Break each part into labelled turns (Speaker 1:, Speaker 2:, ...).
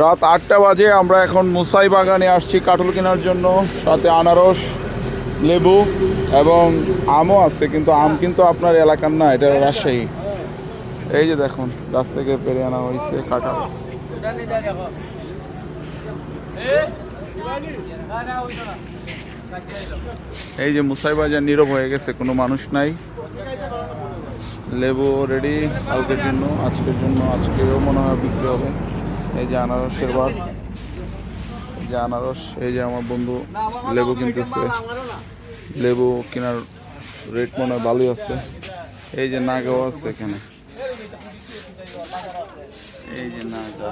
Speaker 1: রাত আটটা বাজে, আমরা এখন মুসাই বাগানে আসছি কাঠল কেনার জন্য, সাথে আনারস, লেবু এবং আমও আছে, কিন্তু আম কিন্তু আপনার এলাকার না, এটা রাজশাহী। এই যে দেখুন, গাছ থেকে পেরে আনা হয়েছে কাঁঠাল। এই যে মুসাই বাজার নীরব হয়ে গেছে, কোনো মানুষ নাই। লেবু রেডি কালকের জন্য, আজকের জন্য, আজকেও মনে হয় বিক্রি হবে। এই যে আনারসের বাগ। এই যে আনারস, এই যে আমার বন্ধু লেবু কিনতেছে। লেবু কেনার রেট মনে হয় ভালোই আছে। এই যে নাগাও আছে এখানে। এই যে নাগা।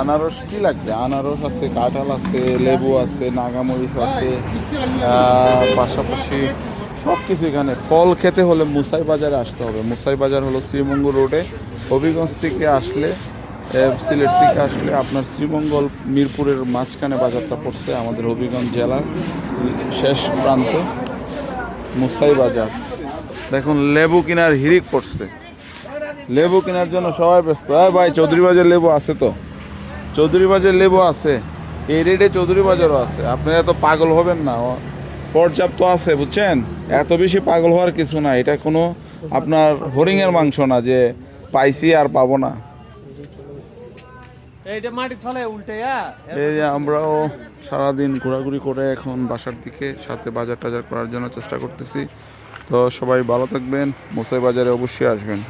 Speaker 1: আনারস কি লাগবে? আনারস আছে, কাঁঠাল আছে, লেবু আছে নাগামরিচ আছে। পাশাপাশি সব কিছু এখানে। ফল খেতে হলে মুসাই বাজারে আসতে হবে। মুসাই বাজার হলো শ্রীমঙ্গল রোডে। হবিগঞ্জ থেকে আসলে সিলেট থেকে আসলে আপনার শ্রীমঙ্গল মিরপুরের মাঝখানে বাজারটা পড়ছে আমাদের হবিগঞ্জ জেলার শেষ প্রান্তে, মুসাই বাজার। দেখুন, লেবু কেনার হিরিক পড়ছে। লেবু কেনার জন্য সবাই ব্যস্ত। হ্যাঁ ভাই, চৌধুরী বাজার লেবু আছে তো? চৌধুরী বাজার লেবু আছে। এই রেটে চৌধুরী বাজারও আছে। আপনারা এত পাগল হবেন না। পর্যাপ্ত আছে বুঝছেন? এত বেশি পাগল হওয়ার কিছু না। এটা কোনো আপনার হরিংয়ের মাংস না যে পাইছি আর পাবো না। এই যে আমরাও সারাদিন ঘোরাঘুরি করে এখন বাসার দিকে সাথে বাজার টাজার করার জন্য চেষ্টা করতেছি। তো সবাই ভালো থাকবেন মোসাই বাজারে অবশ্যই আসবেন।